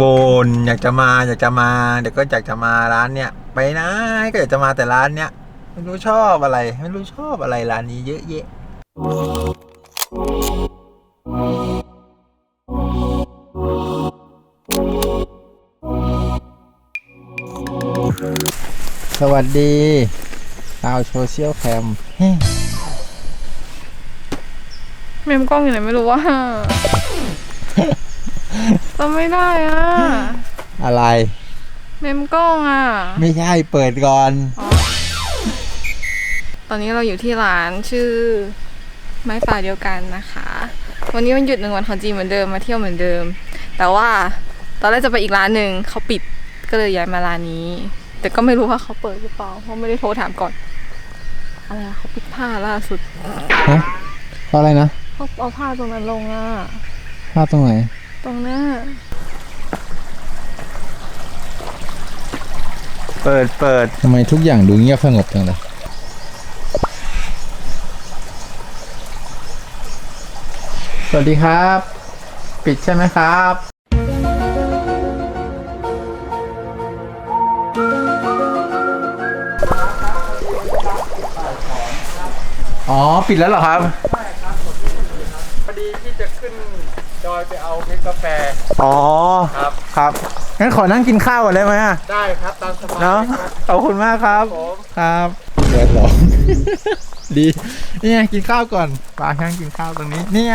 บนอยากจะมาอยากจะมาเดี๋ยวก็อยากจะมาร้านเนี้ยไปนะก็อยากจะมาแต่ร้านเนี้ยไม่รู้ชอบอะไร ไม่รู้ชอบอะไรร้านนี้เยอะแยะสวัสดีชาวโซเชียลแคมเมมกล้องอยู่ไหนไม่รู้ว่า จำไม่ได้อะ อะไร เมมกล้องอะ ไม่ใช่เปิดก่อน ตอนนี้เราอยู่ที่ร้านชื่อไม้ป่าเดียวกันนะคะ วันนี้วันหยุดหนึ่งวันของจีนเหมือนเดิมมาเที่ยวเหมือนเดิม แต่ว่าตอนแรกจะไปอีกร้านหนึ่งเขาปิดก็เลยย้ายมาร้านนี้ แต่ก็ไม่รู้ว่าเขาเปิดหรือเปล่าเพราะไม่ได้โทรถามก่อนอะไรอะเขาปิดผ้าล่าสุดฮะเพราะอะไรนะเขาเอาผ้าตรงนั้นลงอะ ภาพตรงไหน ตรงหน้า เปิดเปิดทำไมทุกอย่างดูเงียบสงบจังเลยสวัสดีครับ ปิดใช่ไหมครับ อ๋อ ปิดแล้วเหรอครับ พอดีที่จะขึ้นด อยไปเอาเม็ดกาแฟอ๋อครับครับงั้นขอนั่งกินข้าวก่อนได้ไหมอะได้ครับตามสบายเนาะครับขอบคุณมากครับ ผมครับเดือดร้อน ดีนี่ไงกินข้าวก่อนปลาช่างกินข้าวตรงนี้นี่ไง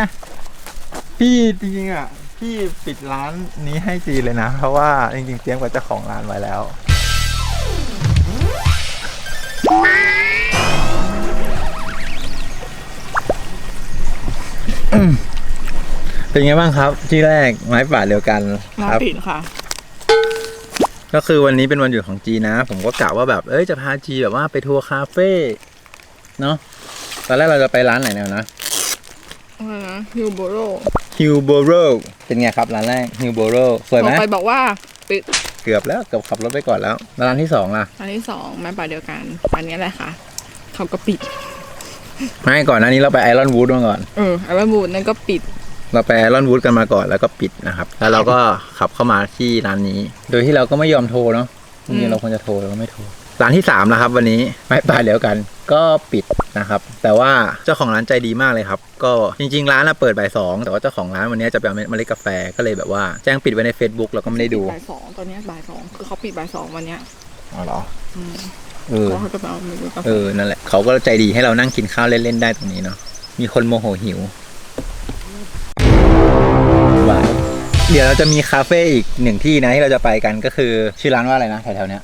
พี่จริงๆอะพี่ปิดร้านนี้ให้จีเลยนะ เพราะว่าจริงๆเตรียมกับเจ้าของร้านไว้แล้ว เป็นไงบ้างครับที่แรกไม้ป่าเดียวกันร้าคนรับ ปิดค่ะ ก็คือวันนี้เป็นวันหยุดของจีนะ ผมก็กะว่าแบบเอ้ยจะพาจีแบบว่าไปทัวร์คาเฟ่เนาะตอนแรกเราจะไปร้านไหนแนวนะอะไรนะฮิวโบโรฮิวโบโรเป็นไงครับร้านแรกฮิวโบโรสวยไหมไปบอกว่าปิดเกือบแล้วเกือบขับรถไปก่อนแล้วแล้วร้านที่สองล่ะ อันที่สองไม้ป่าเดียวกัน อันนี้แหละค่ะเขาก็ปิด ไม่ก่อนหน้านี้เราไปไอรอนวูดมาก่อน เออไอรอนบูดนั่นก็ปิด เราไปไอรอนวูดกันมาก่อนแล้วก็ปิดนะครับ แล้วเราก็ขับเข้ามาที่ร้านนี้ โดยที่เราก็ไม่ยอมโทรเนาะจริงๆเราควรจะโทรเราก็ไม่โทรร้านที่สามนะครับ วันนี้ไม่ป่าเดียวกัน ก็ปิดนะครับ แต่ว่าเจ้าของร้านใจดีมากเลยครับ ก็จริง ๆ ร้านน่ะเปิดบ่ายสองแต่ว่าเจ้าของร้านวันนี้จะไปเอาเมล็ดกาแฟก็เลยแบบว่าแจ้งปิดไว้ใน Facebook เราก็ไม่ได้ดูบ่ายสองตอนเนี้ยบ่ายสองคือเขาปิดบ่ายสองวันเนี้ยอ๋อเหรออืมเออเพราะเขาจะไปเอาเมนูกาแฟเออนั่นแหละเขาก็ใจดีให้เรานั่งกินข้าวเล่นๆได้ตรงนี้เนาะมีคนโมโหหิว เดี๋ยวเราจะมีคาเฟ่อีกหนึ่งที่นะที่เราจะไปกันก็คือ ชื่อร้านว่าอะไรนะแถวๆเนี้ย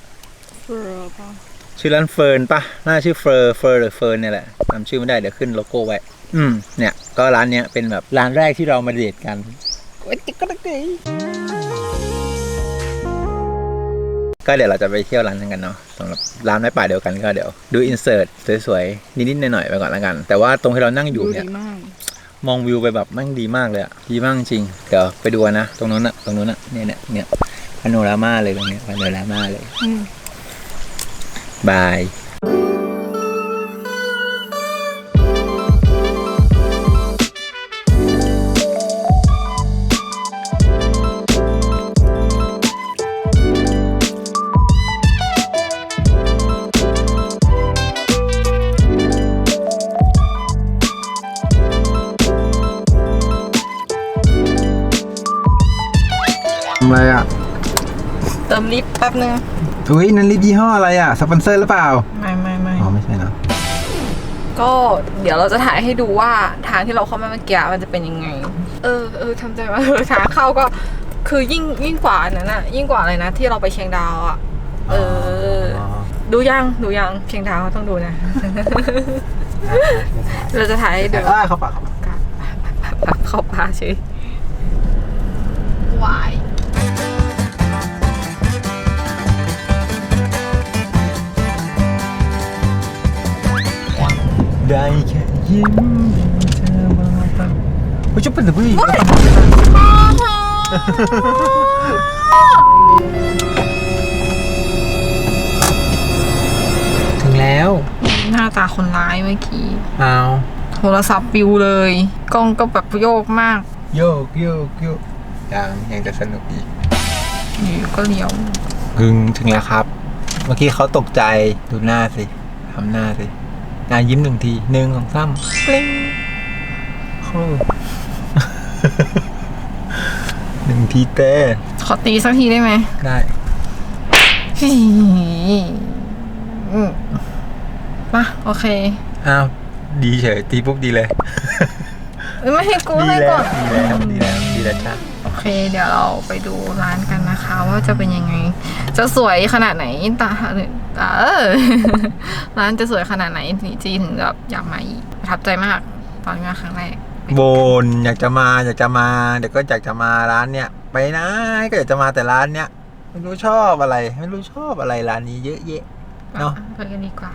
เฟอร์ป่ะชื่อร้านเฟิร์นปะน่าชื่อเฟอร์เฟอร์หรือเฟิร์นเนี่ยแหละจำชื่อไม่ได้เดี๋ยวขึ้นโลโก้ไว้ อืมเนี่ยก็ร้านเนี้ยเป็นแบบร้านแรกที่เรามาเดทกันก็เดี๋ยวเราจะไปเที่ยวร้านนั้นกันเนาะสำหรับร้านไม้ป่าเดียวกันก็เดี๋ยว ดูอินเสิร์ตสวยๆนิดๆหน่อยๆไปก่อนแล้วกัน แต่ว่าตรงที่เรานั่งอยู่ดูเนี่ย ดีมาก มองวิวไปแบบแม่งดีมากเลยอะดีมากจริง เดี๋ยวไปดูกันนะ ตรงนู้นอะตรงนู้นอะเนี่ยเนี่ยเนี่ยพาโนรามาเลยตรงเนี้ยพาโนรามาเลยอืมบาย อะไรอะ เติมลิฟต์แป๊บนึง อุ้ยนันลิปยี่ห้ออะไรอะ สปอนเซอร์หรือเปล่า ไม่ไม่ไม่อ๋อ ไม่ใช่เนอะก็เดี๋ยวเราจะถ่ายให้ดูว่าทางที่เราเข้ามาเมื่อกี้มันจะเป็นยังไง เออเออทำใจว่าเออทางเข้าก็คือยิ่งยิ่งกว่านั้นอะยิ่งกว่าอะไรนะที่เราไปเชียงดาวอะเออ ดูยังดูยังเชียงดาวต้องดูนะ เราจะถ่ายให้ดู อ่าเข้าปากเข้าปากเข้าป่าเฉย วาย ได้แค่ยิ้มเธอมาตั้งโอ้ยชุบเป็นตัวผู้หญิงถึงแล้วหน้าตาคนร้ายเมื่อกี้เอาโทรศัพท์ปิวเลย กล้องก็แบบโยกมาก โยกโยกโยกยังยังจะสนุกอีกอยู่ก็เลี้ยวถึงถึงแล้วครับ เมื่อกี้เขาตกใจดูหน้าสิทำหน้าสิ หน้ายิ้มหนึ่งทีหนึ่งสองสามกลิ้งโอ้หนึ่งทีเต้ขอตีสักทีได้ไหมได้เฮ้ยอืมมาโอเค อ้าว ดีเฉย ตีปุ๊บดีเลยเอ้ยไม่ให้กูดีให้แล้ก่วอนดีแล้วดีแล้วดีแล้วจ้าโอเค เดี๋ยวเราไปดูร้านกันนะคะ ว่าจะเป็นยังไง จะสวยขนาดไหนตา เออร้านจะสวยขนาดไหนจีถึงแบบอยากมาอีกประทับใจมากตอนมาครั้งแรกโบนอยากจะมาอยากจะมาเดี๋ยวก็อยากจะมาร้านเนี้ยไปนะก็อยากจะมาแต่ร้านเนี้ยไม่รู้ชอบอะไร ไม่รู้ชอบอะไรร้านนี้เยอะแยะเนอะไปกันดีกว่า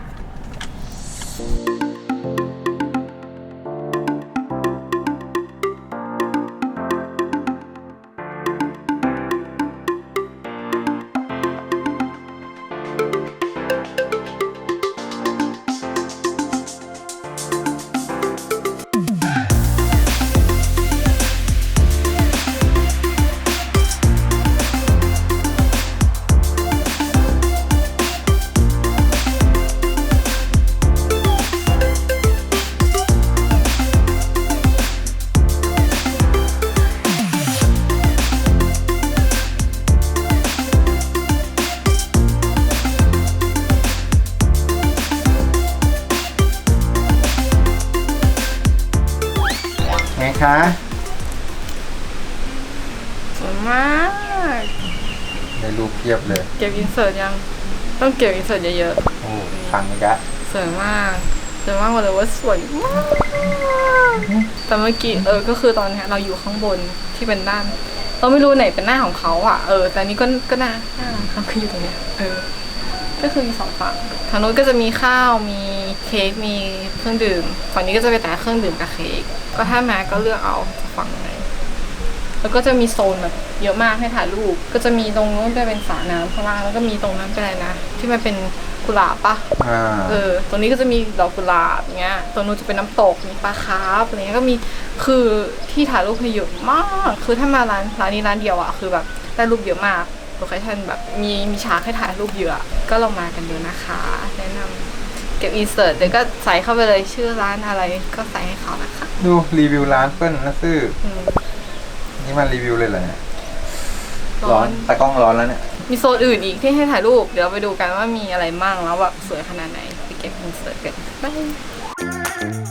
ยบเลยเก็บอินเสิร์ตยัง ต้องเก็บอินเสิร์ตเยอะโอ้พังอีกละๆสวยมากสวยมากบอกเลยว่าสวยมากแต่เมื่อกี้เออก็คือตอนเนี้ยเราอยู่ข้างบนที่เป็นด้าน เราไม่รู้ไหนเป็นหน้าของเขาอะเออแต่อันนี้ก็ก็หน้าหน้าเขาคืออยู่ตรงเนี้ยเออ ก็คือมีสองฝั่งทางโน้นก็จะมีข้าวมีเค้กมีเครื่องดื่ม ฝั่งนี้ก็จะเป็นแต่เครื่องดื่มกับเค้กก็ถ้ามาก็เลือกเอาจะฝั่งไหน แล้วก็จะมีโซนแบบเยอะมากให้ถ่ายรูป ก็จะมีตรงนู้นจะเป็นสระน้ำข้างล่างแล้วก็มีตรงนั้นเป็นอะไรนะ ที่มันเป็นกุหลาบปะอ่าเออ ตรงนี้ก็จะมีดอกกุหลาบอย่างเงี้ยตรงนู้นจะเป็นน้ำตก มีปลาคาร์ฟอะไรเงี้ย ก็มี คือที่ถ่ายรูปให้เยอะมาก คือถ้ามาร้านร้านนี้ร้านเดียวอะคือแบบได้รูปเยอะมาก โลเคชั่นแบบมีมีฉากให้ถ่ายรูปเยอะ ก็ลองมากันดูนะคะ แนะนำเก็บอินเสิร์ตเดี๋ยวก็ใส่เข้าไปเลยชื่อร้านอะไรก็ใส่ให้เขานะคะ ดูรีวิวร้านเปิ้ลนะซื่อ อืม นี่มันรีวิวเลยเหรอเนี่ยร้ร้ออนนตากล้องร้อนแล้วเนี่ย มีโซนอื่นอีกที่ให้ถ่ายรูป เดี๋ยวเราไปดูกันว่ามีอะไรมั่งแล้วแบบสวยขนาดไหนไปเก็บอินเสิร์ตกันบาย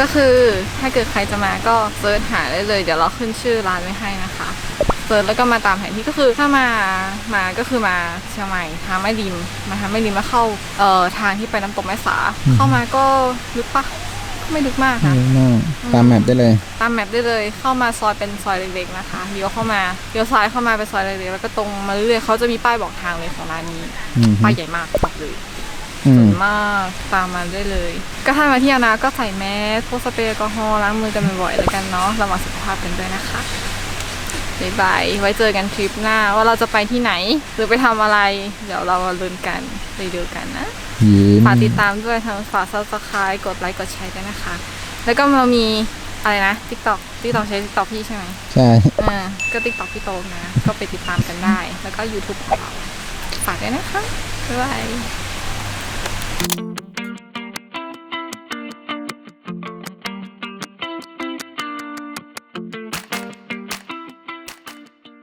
ก็คือถ้าเกิดใครจะมาก็เซิร์ชหาได้เลย เดี๋ยวเราขึ้นชื่อร้านไว้ให้นะคะเซิร์ชแล้วก็มาตามแผนที่ก็คือถ้ามามาก็คือมาเชียงใหม่ทางแม่ริมมาทางแม่ริมแล้วเข้าเอ่อทางที่ไปน้ำตกแม่สา เข้ามาก็ลึกปะก็ไม่ลึกมากนะตามแมปได้เลย ตามแมปได้เลยเข้ามาซอยเป็นซอยเล็กๆนะคะเลี้ยวเข้ามาเลี้ยวซ้ายเข้ามาเป็นซอยเล็กๆแล้วก็ตรงมาเรื่อยๆเขาจะมีป้ายบอกทางเลยของร้านนี้ป้ายใหญ่มากบอกเลย สวยมากตามมาได้เลย ก็ถ้ามาเที่ยวนะก็ใส่แมสพกสเปรย์แอลกอฮอล์ล้างมือกันบ่อยๆแล้วกันเนาะระวังสุขภาพกันด้วยนะคะบ๊ายบายไว้เจอกันทริปหน้าว่าเราจะไปที่ไหน หรือไปทำอะไร เดี๋ยวเรามาลุ้นกันไปดูกันนะฝากติดตามด้วยทางฝาก subscribe กดไลค์กดแชร์ด้วยนะคะ แล้วก็เรามีอะไรนะ TikTok TikTok ใช้ TikTok พี่ใช่ไหมใช่ อ่าก็ TikTok พี่โตนะ ก็ไปติดตามกันได้ แล้วก็ YouTube ของเรา ฝากด้วยนะคะ บ๊ายบาย you